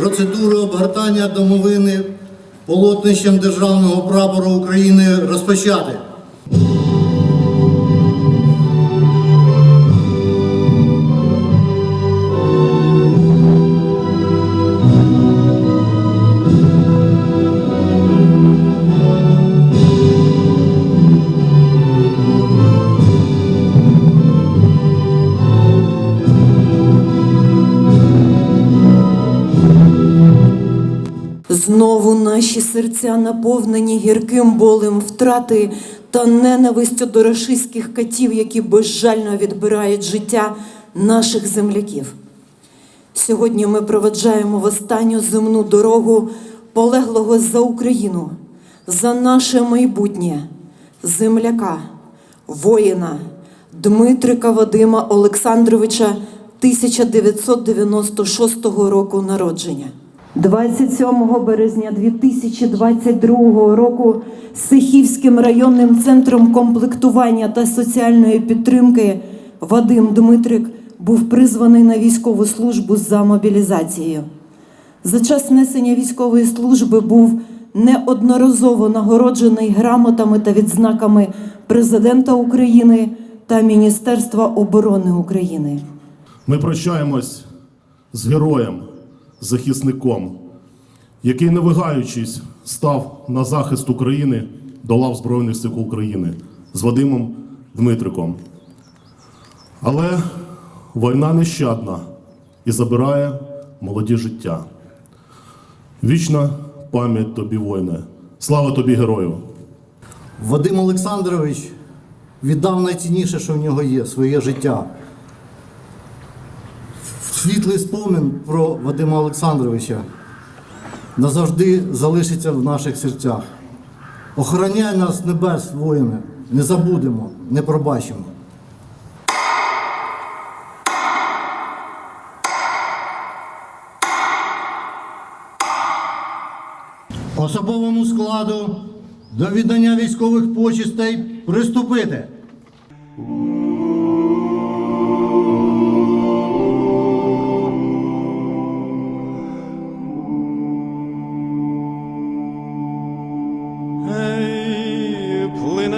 процедури обгортання домовини полотнищем державного прапору України розпочати. Знову наші серця наповнені гірким болем втрати та ненавистю до рашистських катів, які безжально відбирають життя наших земляків. Сьогодні ми проведжаємо в останню земну дорогу полеглого за Україну, за наше майбутнє, земляка, воїна Дмитрика Вадима Олександровича 1996 року народження. 27 березня 2022 року Сихівським районним центром комплектування та соціальної підтримки Вадим Дмитрик був призваний на військову службу за мобілізацією. За час несення військової служби був неодноразово нагороджений грамотами та відзнаками Президента України та Міністерства оборони України. Ми прощаємось з героєм, захисником, який, не вагаючись, став на захист України до лав Збройних сил України з Вадимом Дмитриком. Але війна нещадна і забирає молоді життя. Вічна пам'ять тобі, воїне. Слава тобі, герою! Вадим Олександрович віддав найцінніше, що в нього є своє життя. Світлий спомин про Вадима Олександровича назавжди залишиться в наших серцях. Охороняй нас небес, воїни, не забудемо, не пробачимо. Особовому складу до віддання військових почестей приступити.